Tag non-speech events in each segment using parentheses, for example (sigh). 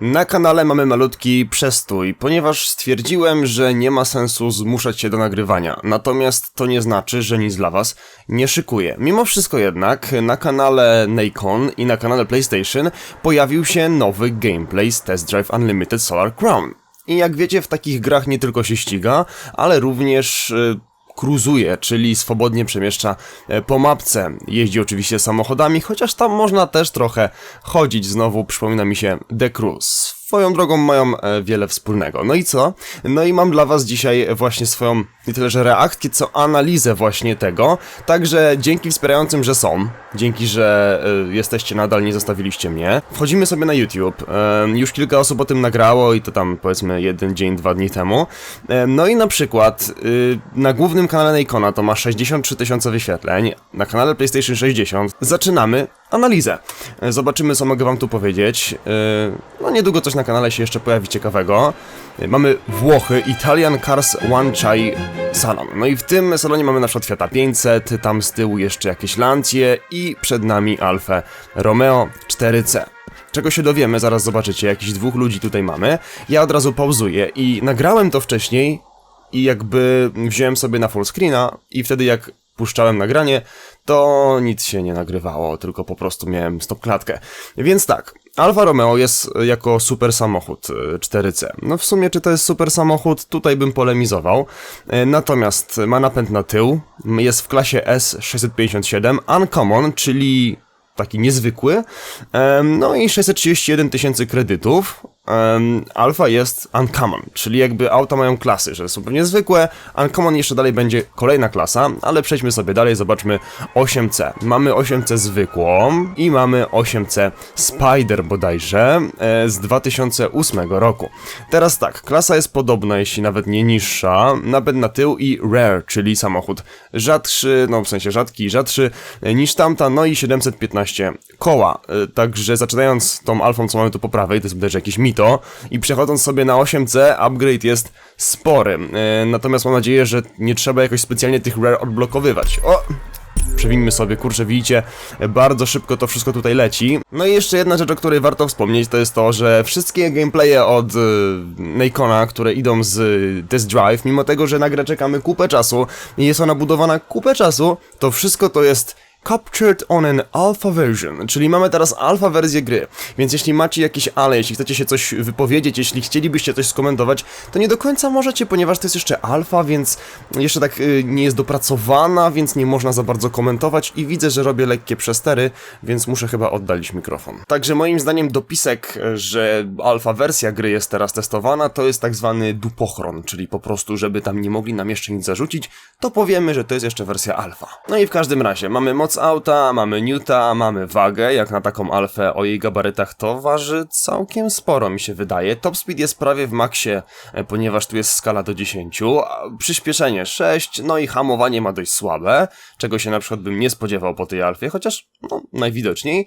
Na kanale mamy malutki przestój, ponieważ stwierdziłem, że nie ma sensu zmuszać się do nagrywania. Natomiast to nie znaczy, że nic dla was nie szykuję. Mimo wszystko jednak na kanale Nacon i na kanale PlayStation pojawił się nowy gameplay z Test Drive Unlimited Solar Crown. I jak wiecie, w takich grach nie tylko się ściga, ale również cruzuje, czyli swobodnie przemieszcza e, po mapce. Jeździ oczywiście samochodami, chociaż tam można też trochę chodzić. Znowu przypomina mi się The Cruise. Swoją drogą mają e, wiele wspólnego. No i co? No i mam dla was dzisiaj właśnie swoją nie tyle, że reakcję, co analizę właśnie tego. Także dzięki wspierającym, że są, dzięki, że e, jesteście nadal, nie zostawiliście mnie. Wchodzimy sobie na YouTube. E, już kilka osób o tym nagrało i to tam powiedzmy jeden dzień, dwa dni temu. No i na przykład na głównym kanale Nikona to ma 63 tysiące wyświetleń, na kanale PlayStation 60 zaczynamy analizę. E, Zobaczymy, co mogę wam tu powiedzieć. E, No niedługo coś na kanale się jeszcze pojawi ciekawego. E, Mamy Włochy, Italian Cars One Chai Salon. No i w tym salonie mamy na przykład Fiata 500, tam z tyłu jeszcze jakieś Lancje i przed nami Alfa Romeo 4C. Czego się dowiemy, zaraz zobaczycie, jakichś dwóch ludzi tutaj mamy. Ja od razu pauzuję i nagrałem to wcześniej i jakby wziąłem sobie na full screena i wtedy jak puszczałem nagranie, to nic się nie nagrywało, tylko po prostu miałem stop klatkę. Więc tak, Alfa Romeo jest jako super samochód y, 4C. No w sumie czy to jest super samochód, tutaj bym polemizował. Y, Natomiast ma napęd na tył, jest w klasie S657 Uncommon, czyli taki niezwykły. No i 631 tysięcy kredytów. Em, Alfa jest Uncommon, czyli jakby auta mają klasy, że są pewnie zwykłe. Uncommon jeszcze dalej będzie kolejna klasa, ale przejdźmy sobie dalej, zobaczmy 8C. Mamy 8C zwykłą i mamy 8C Spider bodajże e, z 2008 roku. Teraz tak, klasa jest podobna, jeśli nawet nie niższa. Napęd na tył i Rare, czyli samochód rzadszy, no w sensie rzadki i rzadszy e, niż tamta, no i 715 koła. E, Także zaczynając tą alfą, co mamy tu po prawej, to jest bodajże jakieś mito, i przechodząc sobie na 8C, upgrade jest spory. E, Natomiast mam nadzieję, że nie trzeba jakoś specjalnie tych Rare odblokowywać. O! Przewinmy sobie, kurczę, widzicie, bardzo szybko to wszystko tutaj leci. No i jeszcze jedna rzecz, o której warto wspomnieć, to jest to, że wszystkie gameplaye od y, Nikona, które idą z y, Test Drive, mimo tego, że na grę czekamy kupę czasu i jest ona budowana kupę czasu, to wszystko to jest Captured on an alpha version, czyli mamy teraz alpha wersję gry, więc jeśli macie jakieś ale, jeśli chcecie się coś wypowiedzieć, jeśli chcielibyście coś skomentować, to nie do końca możecie, ponieważ to jest jeszcze alfa, więc jeszcze tak y, nie jest dopracowana, więc nie można za bardzo komentować i widzę, że robię lekkie przestery, więc muszę chyba oddalić mikrofon. Także moim zdaniem dopisek, że alfa wersja gry jest teraz testowana, to jest tak zwany dupochron, czyli po prostu, żeby tam nie mogli nam jeszcze nic zarzucić, to powiemy, że to jest jeszcze wersja alfa. No i w każdym razie mamy moc auta, mamy newta, mamy wagę, jak na taką alfę o jej gabarytach to waży całkiem sporo mi się wydaje. Top speed jest prawie w maksie, e, ponieważ tu jest skala do 10, a przyspieszenie 6, no i hamowanie ma dość słabe, czego się na przykład bym nie spodziewał po tej alfie, chociaż no, najwidoczniej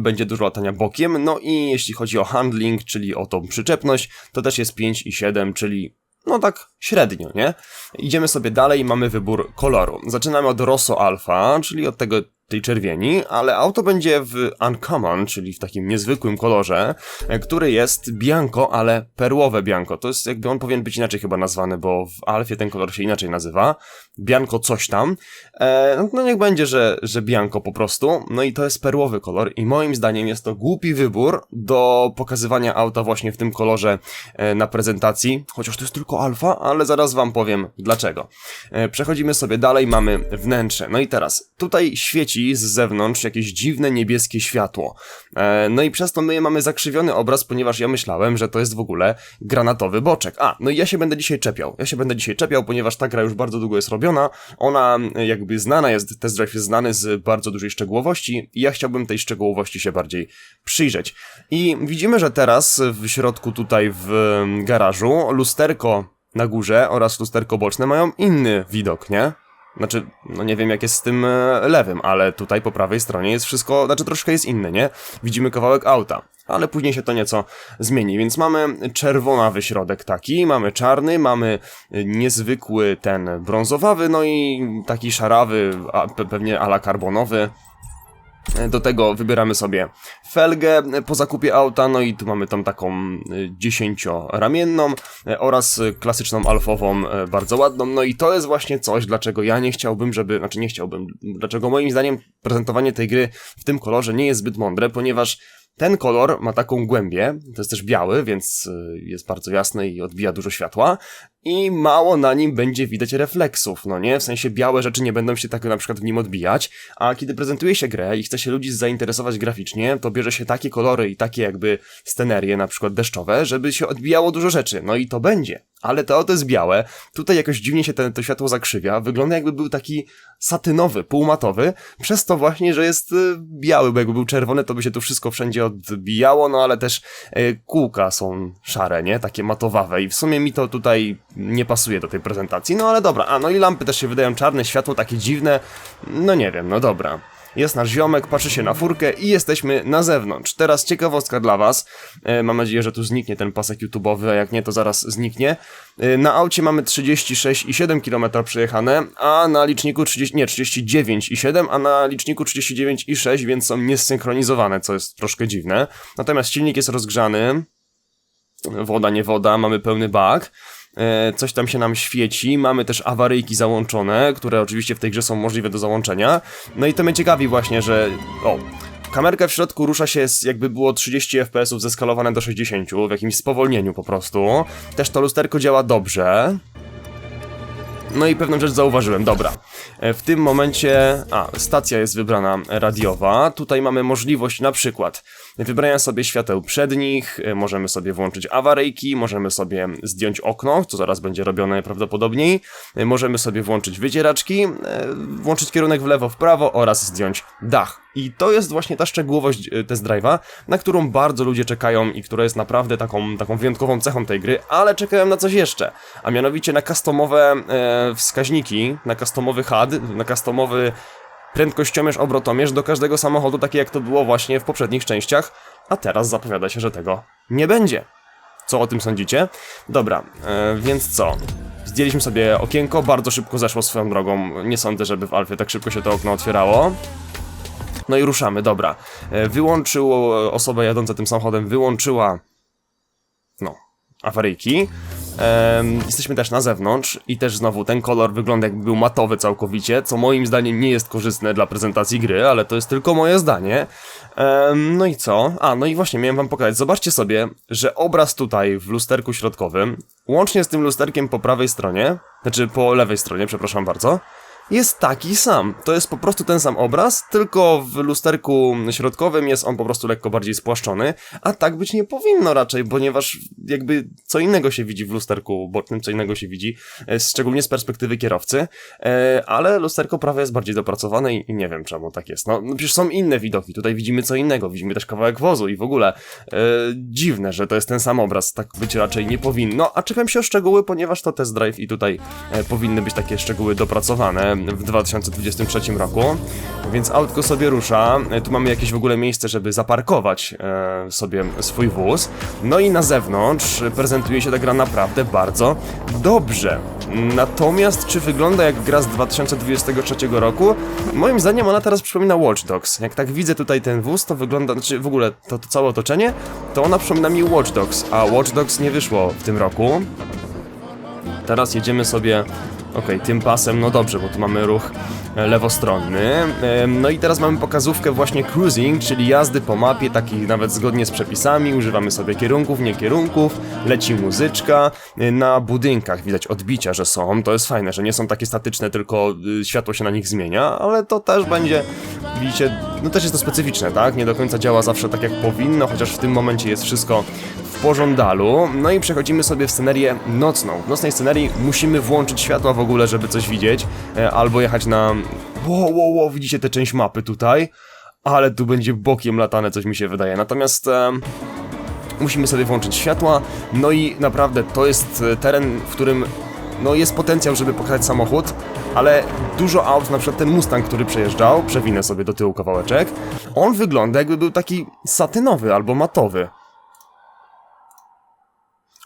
będzie dużo latania bokiem, no i jeśli chodzi o handling, czyli o tą przyczepność, to też jest 5 i 7, czyli no tak średnio, nie? Idziemy sobie dalej i mamy wybór koloru. Zaczynamy od Rosso Alpha, czyli od tego tej czerwieni, ale auto będzie w Uncommon, czyli w takim niezwykłym kolorze, e, który jest bianco, ale perłowe bianco. To jest jakby on powinien być inaczej chyba nazwany, bo w Alfie ten kolor się inaczej nazywa. Bianco coś tam. E, no niech będzie, że, że bianco po prostu. No i to jest perłowy kolor i moim zdaniem jest to głupi wybór do pokazywania auta właśnie w tym kolorze e, na prezentacji, chociaż to jest tylko alfa, ale zaraz wam powiem dlaczego. E, przechodzimy sobie dalej, mamy wnętrze. No i teraz, tutaj świeci z zewnątrz jakieś dziwne niebieskie światło. E, no i przez to my mamy zakrzywiony obraz, ponieważ ja myślałem, że to jest w ogóle granatowy boczek. A, no i ja się będę dzisiaj czepiał. Ja się będę dzisiaj czepiał, ponieważ ta gra już bardzo długo jest robiona. Ona jakby znana jest, Test Drive jest znany z bardzo dużej szczegółowości i ja chciałbym tej szczegółowości się bardziej przyjrzeć. I widzimy, że teraz w środku tutaj w garażu lusterko na górze oraz lusterko boczne mają inny widok, nie? Znaczy, no nie wiem jak jest z tym e, lewym, ale tutaj po prawej stronie jest wszystko, znaczy troszkę jest inne, nie? Widzimy kawałek auta, ale później się to nieco zmieni, więc mamy czerwonawy środek taki, mamy czarny, mamy e, niezwykły ten brązowawy, no i taki szarawy, a pe- pewnie ala karbonowy. E, Do tego wybieramy sobie felgę e, po zakupie auta, no i tu mamy tam taką e, dziesięcioramienną oraz klasyczną alfową, bardzo ładną. No i to jest właśnie coś, dlaczego ja nie chciałbym, żeby, znaczy nie chciałbym, dlaczego moim zdaniem prezentowanie tej gry w tym kolorze nie jest zbyt mądre, ponieważ ten kolor ma taką głębię, to jest też biały, więc e, jest bardzo jasny i odbija dużo światła i mało na nim będzie widać refleksów, no nie? W sensie białe rzeczy nie będą się tak na przykład w nim odbijać, a kiedy prezentuje się grę i chce się ludzi zainteresować graficznie, to bierze się takie kolory i takie jakby scenerie, na przykład deszczowe, żeby się odbijało dużo rzeczy, no i to będzie. Ale to auto jest białe, tutaj jakoś dziwnie się ten, to światło zakrzywia, wygląda jakby był taki satynowy, półmatowy, przez to właśnie, że jest y, biały, bo jakby był czerwony, to by się tu wszystko wszędzie odbijało, no ale też y, kółka są szare, nie? Takie matowawe. I w sumie mi to tutaj nie pasuje do tej prezentacji, no ale dobra, a no i lampy też się wydają czarne, światło takie dziwne, no nie wiem, no dobra. Jest nasz ziomek, patrzy się na furkę i jesteśmy na zewnątrz. Teraz ciekawostka dla was. E, mam nadzieję, że tu zniknie ten pasek YouTube'owy, a jak nie, to zaraz zniknie. E, na aucie mamy 36,7 km przejechane, a na liczniku 30, nie, 39,7, a na liczniku 39,6, więc są niesynchronizowane, co jest troszkę dziwne. Natomiast silnik jest rozgrzany. Woda, nie woda, mamy pełny bak. E, coś tam się nam świeci, mamy też awaryjki załączone, które oczywiście w tej grze są możliwe do załączenia. No i to mnie ciekawi właśnie, że... O, kamerka w środku rusza się z jakby było 30 fps zeskalowane do 60, w jakimś spowolnieniu po prostu. Też to lusterko działa dobrze. No i pewną rzecz zauważyłem, dobra. E, W tym momencie, a, stacja jest wybrana radiowa. Tutaj mamy możliwość na przykład wybrania sobie świateł przednich, e, możemy sobie włączyć awaryjki, możemy sobie zdjąć okno, co zaraz będzie robione prawdopodobniej, e, możemy sobie włączyć wycieraczki, włączyć kierunek w lewo, w prawo oraz zdjąć dach. I to jest właśnie ta szczegółowość e, test drive'a, na którą bardzo ludzie czekają i która jest naprawdę taką, taką wyjątkową cechą tej gry, ale czekają na coś jeszcze, a mianowicie na customowe e, wskaźniki, na customowy HUD, na customowy prędkościomierz, obrotomierz do każdego samochodu, takie jak to było właśnie w poprzednich częściach, a teraz zapowiada się, że tego nie będzie. Co o tym sądzicie? Dobra, e, więc co? Zdjęliśmy sobie okienko, bardzo szybko zeszło swoją drogą. Nie sądzę, żeby w Alfie tak szybko się to okno otwierało. No i ruszamy, dobra. E, Wyłączyło, osoba jadąca tym samochodem wyłączyła, no, awaryjki. Jesteśmy też na zewnątrz i też znowu ten kolor wygląda jakby był matowy całkowicie, co moim zdaniem nie jest korzystne dla prezentacji gry, ale to jest tylko moje zdanie. No i co? A, no i właśnie miałem wam pokazać. Zobaczcie sobie, że obraz tutaj w lusterku środkowym, łącznie z tym lusterkiem po prawej stronie, znaczy po lewej stronie, przepraszam bardzo, jest taki sam. To jest po prostu ten sam obraz, tylko w lusterku środkowym jest on po prostu lekko bardziej spłaszczony, a tak być nie powinno raczej, ponieważ jakby co innego się widzi w lusterku bocznym, co innego się widzi, e, szczególnie z perspektywy kierowcy, e, ale lusterko prawe jest bardziej dopracowane i, nie wiem czemu tak jest. No, no przecież są inne widoki, tutaj widzimy co innego, widzimy też kawałek wozu i w ogóle e, dziwne, że to jest ten sam obraz, tak być raczej nie powinno, a czekam się o szczegóły, ponieważ to test drive i tutaj powinny być takie szczegóły dopracowane w 2023 roku, więc autko sobie rusza, e, tu mamy jakieś w ogóle miejsce, żeby zaparkować e, sobie swój wóz, no i na zewnątrz prezentuje się ta gra naprawdę bardzo dobrze. Natomiast czy wygląda jak gra z 2023 roku? Moim zdaniem ona teraz przypomina Watch Dogs. Jak tak widzę tutaj ten wóz, to wygląda, znaczy w ogóle to, to całe otoczenie, to ona przypomina mi Watch Dogs, a Watch Dogs nie wyszło w tym roku. Teraz jedziemy sobie, okej, tym pasem, no dobrze, bo tu mamy ruch e, lewostronny. No i teraz mamy pokazówkę właśnie cruising, czyli jazdy po mapie, takiej nawet zgodnie z przepisami, używamy sobie kierunków, nie kierunków, leci muzyczka, E, na budynkach widać odbicia, że są, to jest fajne, że nie są takie statyczne, tylko y, światło się na nich zmienia, ale to też będzie, widzicie, no też jest to specyficzne, tak? Nie do końca działa zawsze tak jak powinno, chociaż w tym momencie jest wszystko pożądalu. No i przechodzimy sobie w scenerię nocną. W nocnej scenerii musimy włączyć światła w ogóle, żeby coś widzieć, e, albo jechać na... Wow, wow, wow, widzicie tę część mapy tutaj? Ale tu będzie bokiem latane, coś mi się wydaje. Natomiast... em, musimy sobie włączyć światła, no i naprawdę to jest e, teren, w którym no jest potencjał, żeby pokazać samochód, ale dużo aut, na przykład ten Mustang, który przejeżdżał, przewinę sobie do tyłu kawałeczek, on wygląda jakby był taki satynowy albo matowy.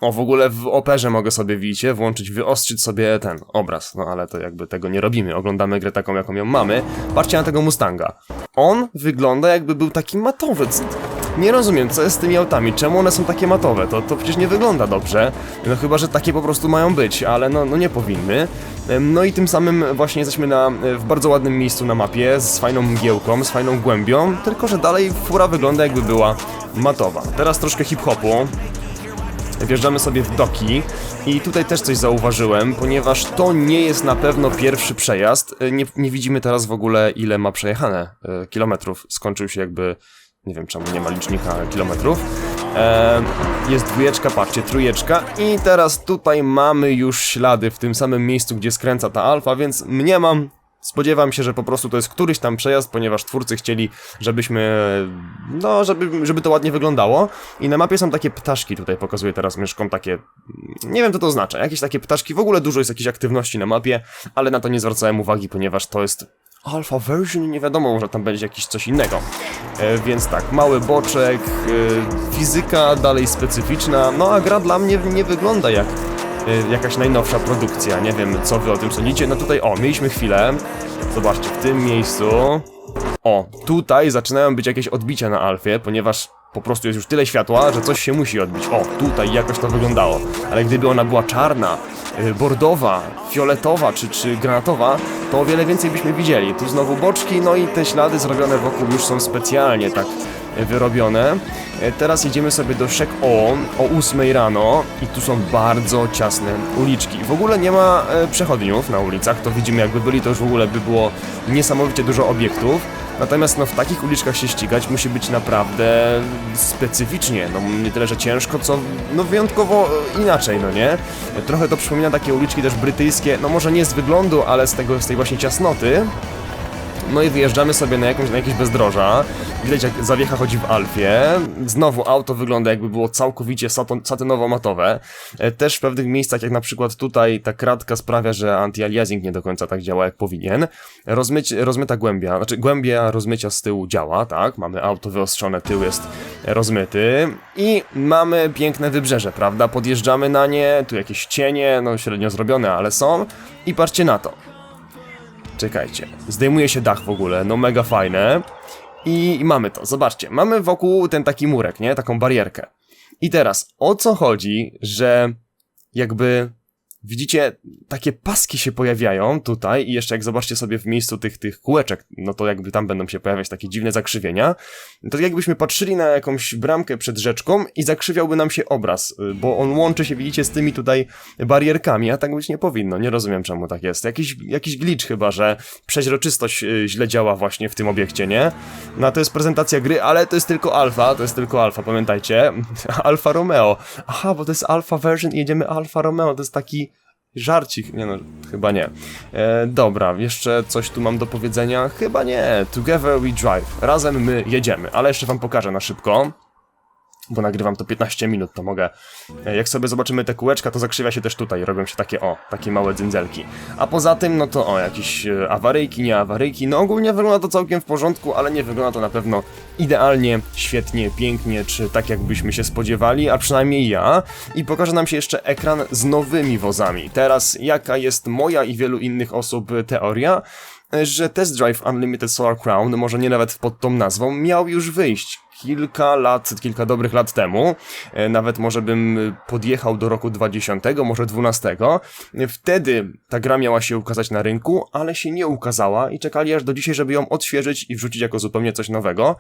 O, w ogóle w operze mogę sobie, widzicie, włączyć, wyostrzyć sobie ten obraz, no ale to jakby tego nie robimy, oglądamy grę taką, jaką ją mamy. Patrzcie na tego Mustanga. on wygląda jakby był taki matowy. Nie rozumiem, co jest z tymi autami, czemu one są takie matowe, to, to przecież nie wygląda dobrze, no chyba, że takie po prostu mają być, ale no, no nie powinny. No i tym samym właśnie jesteśmy na, w bardzo ładnym miejscu na mapie, z fajną mgiełką, z fajną głębią, tylko że dalej fura wygląda jakby była matowa. Teraz troszkę hip-hopu, Wjeżdżamy sobie w doki i tutaj też coś zauważyłem, ponieważ to nie jest na pewno pierwszy przejazd. E, Nie, nie widzimy teraz w ogóle ile ma przejechane e, kilometrów. Skończył się jakby, nie wiem czemu nie ma licznika kilometrów. E, jest dwójeczka, patrzcie, trójeczka i teraz tutaj mamy już ślady w tym samym miejscu, gdzie skręca ta alfa, więc mniemam, Spodziewam się, że po prostu to jest któryś tam przejazd, ponieważ twórcy chcieli, żebyśmy, no, żeby, żeby to ładnie wyglądało. I na mapie są takie ptaszki, tutaj pokazuję teraz myszką, takie, nie wiem co to oznacza, jakieś takie ptaszki, w ogóle dużo jest jakiejś aktywności na mapie, ale na to nie zwracałem uwagi, ponieważ to jest alpha version nie wiadomo, może tam będzie jakiś coś innego. E, więc tak, mały boczek, e, fizyka dalej specyficzna, no a gra dla mnie nie wygląda jak jakaś najnowsza produkcja. Nie wiem, co wy o tym sądzicie. No tutaj, o, mieliśmy chwilę. Zobaczcie, w tym miejscu. O, tutaj zaczynają być jakieś odbicia na Alfie, ponieważ po prostu jest już tyle światła, że coś się musi odbić. O, tutaj jakoś to wyglądało. Ale gdyby ona była czarna, y, bordowa, fioletowa czy, czy granatowa, to o wiele więcej byśmy widzieli. Tu znowu boczki, no i te ślady zrobione wokół już są specjalnie tak y, wyrobione. E, Teraz jedziemy sobie do Szek O o 8 rano i tu są bardzo ciasne uliczki. W ogóle nie ma e, przechodniów na ulicach, to widzimy jakby byli to już w ogóle by było niesamowicie dużo obiektów. Natomiast no w takich uliczkach się ścigać musi być naprawdę specyficznie, no nie tyle, że ciężko, co no wyjątkowo e, inaczej, no nie? Trochę to przypomina takie uliczki też brytyjskie, no może nie z wyglądu, ale z tego, z tej właśnie ciasnoty. No i wyjeżdżamy sobie na, jakąś, na jakieś bezdroża. Widać jak zawiecha chodzi w Alfie. Znowu auto wygląda jakby było całkowicie satynowo-matowe. E, Też w pewnych miejscach, jak na przykład tutaj, ta kratka sprawia, że anti-aliasing nie do końca tak działa jak powinien. Rozmyć, rozmyta głębia, znaczy głębia rozmycia z tyłu działa, tak? Mamy auto wyostrzone, tył jest rozmyty. I mamy piękne wybrzeże, prawda? Podjeżdżamy na nie, tu jakieś cienie, no średnio zrobione, ale są. I patrzcie na to. Czekajcie, zdejmuje się dach w ogóle, no mega fajne. I, mamy to, zobaczcie, mamy wokół ten taki murek, nie? Taką barierkę. I teraz, o co chodzi, że jakby widzicie, takie paski się pojawiają tutaj i jeszcze jak zobaczcie sobie w miejscu tych, tych kółeczek, no to jakby tam będą się pojawiać takie dziwne zakrzywienia, to jakbyśmy patrzyli na jakąś bramkę przed rzeczką i zakrzywiałby nam się obraz, y, bo on łączy się, widzicie, z tymi tutaj barierkami, a tak być nie powinno, nie rozumiem czemu tak jest. Jakiś, jakiś glitch chyba, że przeźroczystość y, źle działa właśnie w tym obiekcie, nie? No to jest prezentacja gry, ale to jest tylko alfa, to jest tylko alfa, pamiętajcie. (laughs) Alfa Romeo. Aha, bo to jest alfa version i jedziemy Alfa Romeo, to jest taki żarcik. Nie no, chyba nie. E, dobra, jeszcze coś tu mam do powiedzenia? Chyba nie. Together we drive. Razem my jedziemy, ale jeszcze wam pokażę na szybko bo nagrywam to 15 minut, to mogę. e, Jak sobie zobaczymy te kółeczka, to zakrzywia się też tutaj, robią się takie o, takie małe dzynzelki. A poza tym, no to o, jakieś e, awaryjki, nie awaryjki. No ogólnie wygląda to całkiem w porządku, ale nie wygląda to na pewno idealnie, świetnie, pięknie, czy tak jakbyśmy się spodziewali, a przynajmniej ja. I pokaże nam się jeszcze ekran z nowymi wozami. Teraz jaka jest moja i wielu innych osób teoria, e, że Test Drive Unlimited Solar Crown, może nie nawet pod tą nazwą, miał już wyjść kilka lat, kilka dobrych lat temu. E, Nawet może bym podjechał do roku 20, może 12. E, Wtedy ta gra miała się ukazać na rynku, ale się nie ukazała i czekali aż do dzisiaj, żeby ją odświeżyć i wrzucić jako zupełnie coś nowego.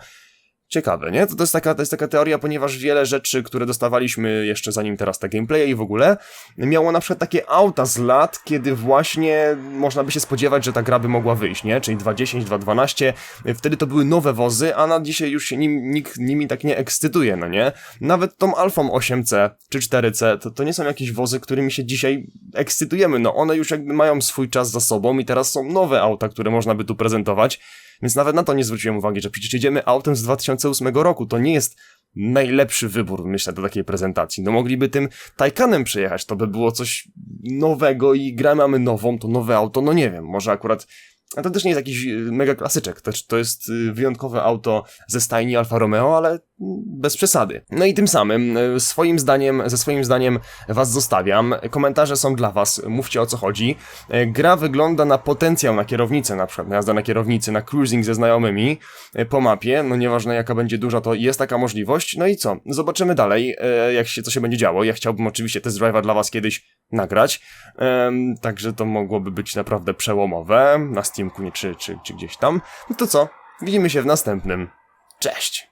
Ciekawe, nie? To, to, jest taka, to jest taka teoria, ponieważ wiele rzeczy, które dostawaliśmy jeszcze zanim teraz te gameplaye i w ogóle, miało na przykład takie auta z lat, kiedy właśnie można by się spodziewać, że ta gra by mogła wyjść, nie? Czyli 2.10, 2.12, wtedy to były nowe wozy, a na dzisiaj już się nim, nikt nimi tak nie ekscytuje, no nie? Nawet tą Alfą 8C czy 4C, to, to nie są jakieś wozy, którymi się dzisiaj ekscytujemy, no one już jakby mają swój czas za sobą i teraz są nowe auta, które można by tu prezentować, więc nawet na to nie zwróciłem uwagi, że przecież jedziemy autem z 2008 roku. To nie jest najlepszy wybór, myślę, do takiej prezentacji. No mogliby tym Taycanem przejechać, to by było coś nowego i grę mamy nową, to nowe auto, no nie wiem, może akurat A to też nie jest jakiś y, mega klasyczek, to, to jest y, wyjątkowe auto ze stajni Alfa Romeo, ale mm, bez przesady. No i tym samym y, swoim zdaniem, ze swoim zdaniem was zostawiam. Komentarze są dla was, mówcie o co chodzi. E, Gra wygląda na potencjał na kierownicę, na przykład na jazda na kierownicy, na cruising ze znajomymi e, po mapie, no nieważne jaka będzie duża, to jest taka możliwość. No i co? Zobaczymy dalej, e, jak się, co się będzie działo. Ja chciałbym oczywiście test drive'a dla was kiedyś nagrać, także to mogłoby być naprawdę przełomowe na Steamku nie, czy, czy, czy gdzieś tam. No to co? Widzimy się w następnym. Cześć!